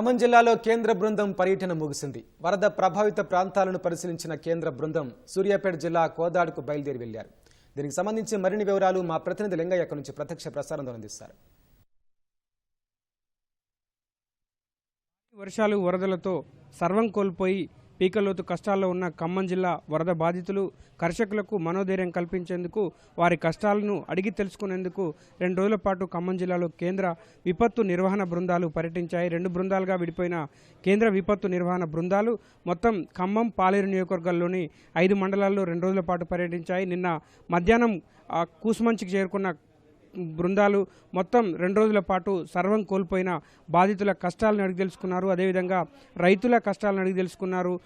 ఖమ్మం జిల్లాలో కేంద్ర బృందం పర్యటన ముగిసింది. వరద ప్రభావిత ప్రాంతాలను పరిశీలించిన కేంద్ర బృందం సూర్యాపేట జిల్లా కోదాడుకు బయలుదేరి వెళ్ళారు దీనికి సంబంధించి మరిన్ని వివరాలు మా ప్రతినిధి లింగయ్య అక్కడి నుంచి ప్రత్యక్ష ప్రసారంతో అందిస్తారు. వర్షాలు వరదలతో సర్వం కోల్పోయి పీకలోతు కష్టాల్లో ఉన్న ఖమ్మం జిల్లా వరద బాధితులు కర్షకులకు మనోధైర్యం కల్పించేందుకు వారి కష్టాలను అడిగి తెలుసుకునేందుకు రెండు రోజుల పాటు ఖమ్మం జిల్లాలో కేంద్ర విపత్తు నిర్వహణ బృందాలు పర్యటించాయి. రెండు బృందాలుగా విడిపోయిన కేంద్ర విపత్తు నిర్వహణ బృందాలు మొత్తం ఖమ్మం పాలేరు నియోజకవర్గాల్లోని ఐదు మండలాల్లో రెండు రోజుల పాటు పర్యటించాయి. నిన్న మధ్యాహ్నం ఆ, కూసుమంచికి చేరుకున్న బృందాలు మొత్తం రెండు రోజుల పాటు సర్వం కోల్పోయిన బాధితుల కష్టాలను అడిగి తెలుసుకున్నారు. అదేవిధంగా రైతుల కష్టాలను అడిగి తెలుసుకున్నారు.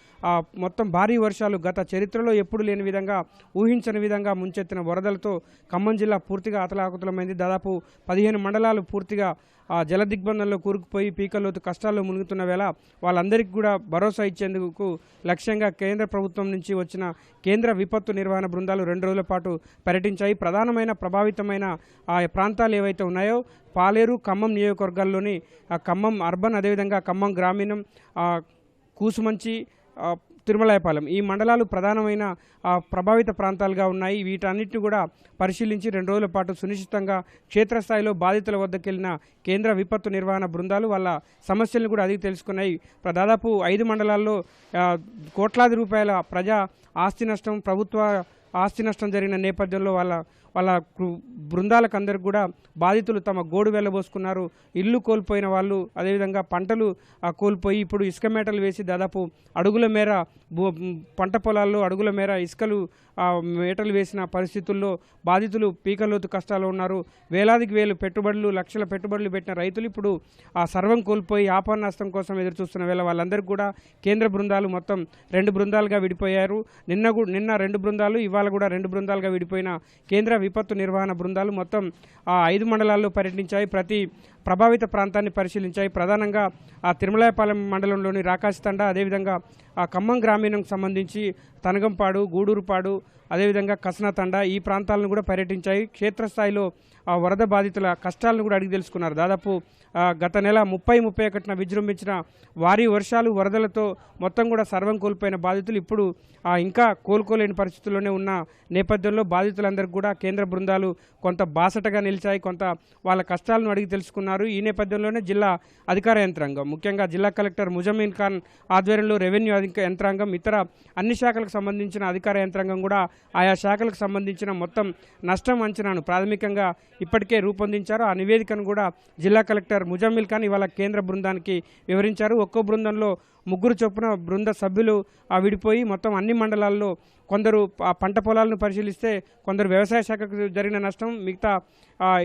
మొత్తం భారీ వర్షాలు గత చరిత్రలో ఎప్పుడు లేని విధంగా ఊహించని విధంగా ముంచెత్తిన వరదలతో ఖమ్మం జిల్లా పూర్తిగా అతలాకుతలమైంది. దాదాపు పదిహేను మండలాలు పూర్తిగా ఆ జల కూరుకుపోయి పీకల్లోతు కష్టాల్లో మునుగుతున్న వేళ వాళ్ళందరికీ కూడా భరోసా ఇచ్చేందుకు లక్ష్యంగా కేంద్ర ప్రభుత్వం నుంచి వచ్చిన కేంద్ర విపత్తు నిర్వహణ బృందాలు రెండు రోజుల పాటు పర్యటించాయి. ప్రధానమైన ప్రభావితమైన ఆ ప్రాంతాలు ఏవైతే ఉన్నాయో పాలేరు ఖమ్మం నియోజకవర్గాల్లోని ఖమ్మం అర్బన్ అదేవిధంగా ఖమ్మం గ్రామీణం కూసుమంచి తిరుమలాయపాలెం ఈ మండలాలు ప్రధానమైన ప్రభావిత ప్రాంతాలుగా ఉన్నాయి. వీటన్నిటిని కూడా పరిశీలించి రెండు రోజుల పాటు సునిశ్చితంగా క్షేత్రస్థాయిలో బాధితుల వద్దకు వెళ్ళిన కేంద్ర విపత్తు నిర్వహణ బృందాలు వాళ్ళ సమస్యలను కూడా అడిగి తెలుసుకున్నాయి. దాదాపు ఐదు మండలాల్లో కోట్లాది రూపాయల ప్రజా ఆస్తి నష్టం ప్రభుత్వ ఆస్తి నష్టం జరిగిన నేపథ్యంలో వాళ్ళ వాళ్ళ కు- బృందాలకు అందరికి కూడా బాధితులు తమ గోడు వెళ్ళబోసుకున్నారు. ఇల్లు కోల్పోయిన వాళ్ళు అదేవిధంగా పంటలు కోల్పోయి ఇప్పుడు ఇసుక మేటలు వేసి దాదాపు అడుగుల మేర పంట పొలాల్లో అడుగుల మేర ఇసుకలు మేటలు వేసిన పరిస్థితుల్లో బాధితులు పీకలోతు కష్టాలు ఉన్నారు. వేలాదికి వేలు పెట్టుబడులు లక్షల పెట్టుబడులు పెట్టిన రైతులు ఇప్పుడు ఆ సర్వం కోల్పోయి ఆపన్న నష్టం కోసం ఎదురు చూస్తున్న వేళ వాళ్ళందరికీ కూడా కేంద్ర బృందాలు మొత్తం రెండు బృందాలుగా విడిపోయారు. నిన్న నిన్న రెండు బృందాలు ఇవాళ కూడా రెండు బృందాలుగా విడిపోయిన కేంద్ర విపత్తు నిర్వహణ బృందాలు మొత్తం ఆ ఐదు మండలాల్లో పర్యటించాయి. ప్రతి ప్రభావిత ప్రాంతాన్ని పరిశీలించాయి. ప్రధానంగా ఆ తిరుమలాయపాలెం మండలంలోని రాకాశతండ అదేవిధంగా ఆ ఖమ్మం గ్రామీణంకు సంబంధించి తనగంపాడు గూడూరుపాడు అదేవిధంగా కసనతండ ఈ ప్రాంతాలను కూడా పర్యటించాయి. క్షేత్రస్థాయిలో ఆ వరద బాధితుల కష్టాలను కూడా అడిగి తెలుసుకున్నారు. దాదాపు గత నెల ముప్పై ముప్పై ఒకటిన విజృంభించిన భారీ వర్షాలు వరదలతో మొత్తం కూడా సర్వం కోల్పోయిన బాధితులు ఇప్పుడు ఇంకా కోలుకోలేని పరిస్థితుల్లోనే ఉన్న నేపథ్యంలో బాధితులందరికీ కూడా కేంద్ర బృందాలు కొంత బాసటగా నిలిచాయి. కొంత వాళ్ళ కష్టాలను అడిగి తెలుసుకున్నారు. ఈ నేపథ్యంలోనే జిల్లా అధికార యంత్రాంగం ముఖ్యంగా జిల్లా కలెక్టర్ ముజమీన్ ఖాన్ ఆధ్వర్యంలో రెవెన్యూ అధిక యంత్రాంగం ఇతర అన్ని శాఖలకు సంబంధించిన అధికార యంత్రాంగం కూడా ఆయా శాఖలకు సంబంధించిన మొత్తం నష్టం అంచనాను ప్రాథమికంగా ఇప్పటికే రూపొందించారు. ఆ నివేదికను కూడా జిల్లా కలెక్టర్ ముజమ్మిల్ ఖాన్ ఇవాళ కేంద్ర బృందానికి వివరించారు. ఒక్కో బృందంలో ముగ్గురు చొప్పున బృంద సభ్యులు ఆ విడిపోయి మొత్తం అన్ని మండలాల్లో కొందరు పంట పొలాలను పరిశీలిస్తే కొందరు వ్యవసాయ శాఖకు జరిగిన నష్టం మిగతా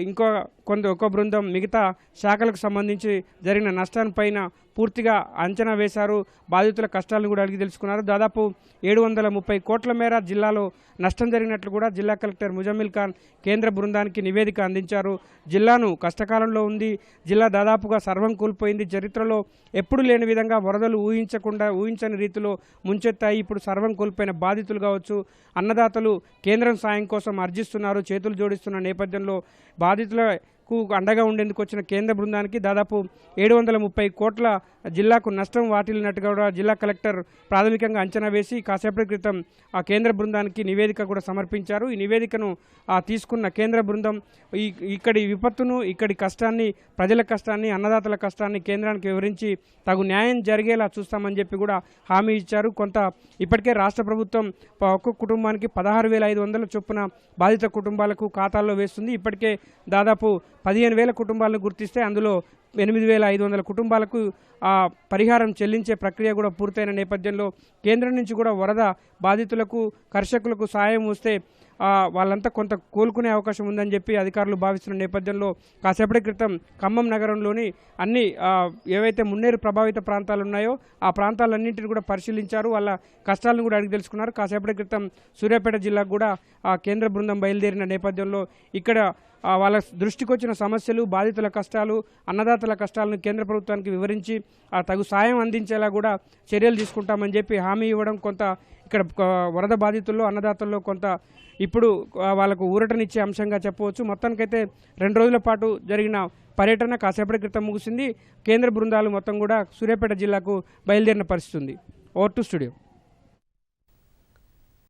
ఇంకో కొందరు ఒక బృందం మిగతా శాఖలకు సంబంధించి జరిగిన నష్టాలపైన పూర్తిగా అంచనా వేశారు. బాధితుల కష్టాలను కూడా అడిగి తెలుసుకున్నారు. దాదాపు ఏడు వందల ముప్పై కోట్ల మేర జిల్లాలో నష్టం జరిగినట్లు కూడా జిల్లా కలెక్టర్ ముజమ్మిల్ ఖాన్ కేంద్ర బృందానికి నివేదిక అందించారు. జిల్లాను కష్టకాలంలో ఉంది. జిల్లా దాదాపుగా సర్వం కోల్పోయింది. చరిత్రలో ఎప్పుడు లేని విధంగా వరదలు ఊహించకుండా ఊహించని రీతిలో ముంచెత్తాయి. ఇప్పుడు సర్వం కోల్పోయిన బాధితులు కావచ్చు అన్నదాతలు కేంద్రం సాయం కోసం అర్జిస్తున్నారు. చేతులు జోడిస్తున్న నేపథ్యంలో బాధితుల కు అండగా ఉండేందుకు వచ్చిన కేంద్ర బృందానికి దాదాపు ఏడు వందల ముప్పై కోట్ల జిల్లాకు నష్టం వాటిల్లినట్టుగా కూడా జిల్లా కలెక్టర్ ప్రాథమికంగా అంచనా వేసి కాసేపటి క్రితం ఆ కేంద్ర బృందానికి నివేదిక కూడా సమర్పించారు. ఈ నివేదికను తీసుకున్న కేంద్ర బృందం ఈ ఇక్కడి విపత్తును ఇక్కడి కష్టాన్ని ప్రజల కష్టాన్ని అన్నదాతల కష్టాన్ని కేంద్రానికి వివరించి తగు న్యాయం జరిగేలా చూస్తామని చెప్పి కూడా హామీ ఇచ్చారు. కొంత ఇప్పటికే రాష్ట్ర ప్రభుత్వం ఒక్కొక్క కుటుంబానికి పదహారు వేల ఐదు వందల చొప్పున బాధిత కుటుంబాలకు ఖాతాల్లో వేస్తుంది. ఇప్పటికే దాదాపు పదిహేను వేల కుటుంబాలను గుర్తిస్తే అందులో ఎనిమిది వేల ఐదు వందల కుటుంబాలకు ఆ పరిహారం చెల్లించే ప్రక్రియ కూడా పూర్తయిన నేపథ్యంలో కేంద్రం నుంచి కూడా వరద బాధితులకు కర్షకులకు సాయం వస్తే వాళ్ళంతా కొంత కోలుకునే అవకాశం ఉందని చెప్పి అధికారులు భావిస్తున్న నేపథ్యంలో కాసేపటి క్రితం ఖమ్మం నగరంలోని అన్ని ఏవైతే మున్నేరు ప్రభావిత ప్రాంతాలు ఉన్నాయో ఆ ప్రాంతాలన్నింటిని కూడా పరిశీలించారు. వాళ్ళ కష్టాలను కూడా అడిగి తెలుసుకున్నారు. కాసేపటి క్రితం సూర్యాపేట జిల్లాకు కూడా ఆ కేంద్ర బృందం బయలుదేరిన నేపథ్యంలో ఇక్కడ వాళ్ళ దృష్టికి వచ్చిన సమస్యలు బాధితుల కష్టాలు అన్నదాతల కష్టాలను కేంద్ర ప్రభుత్వానికి వివరించి ఆ తగు సాయం అందించేలా కూడా చర్యలు తీసుకుంటామని చెప్పి హామీ ఇవ్వడం కొంత ఇక్కడ వరద బాధితుల్లో అన్నదాతల్లో కొంత ఇప్పుడు వాళ్ళకు ఊరటనిచ్చే అంశంగా చెప్పవచ్చు. మొత్తానికైతే రెండు రోజుల పాటు జరిగిన పర్యటన కాసేపటి క్రితం ముగిసింది. కేంద్ర బృందాలు మొత్తం కూడా సూర్యాపేట జిల్లాకు బయలుదేరిన పరిస్థితి ఉంది ఓవర్ టు స్టూడియో.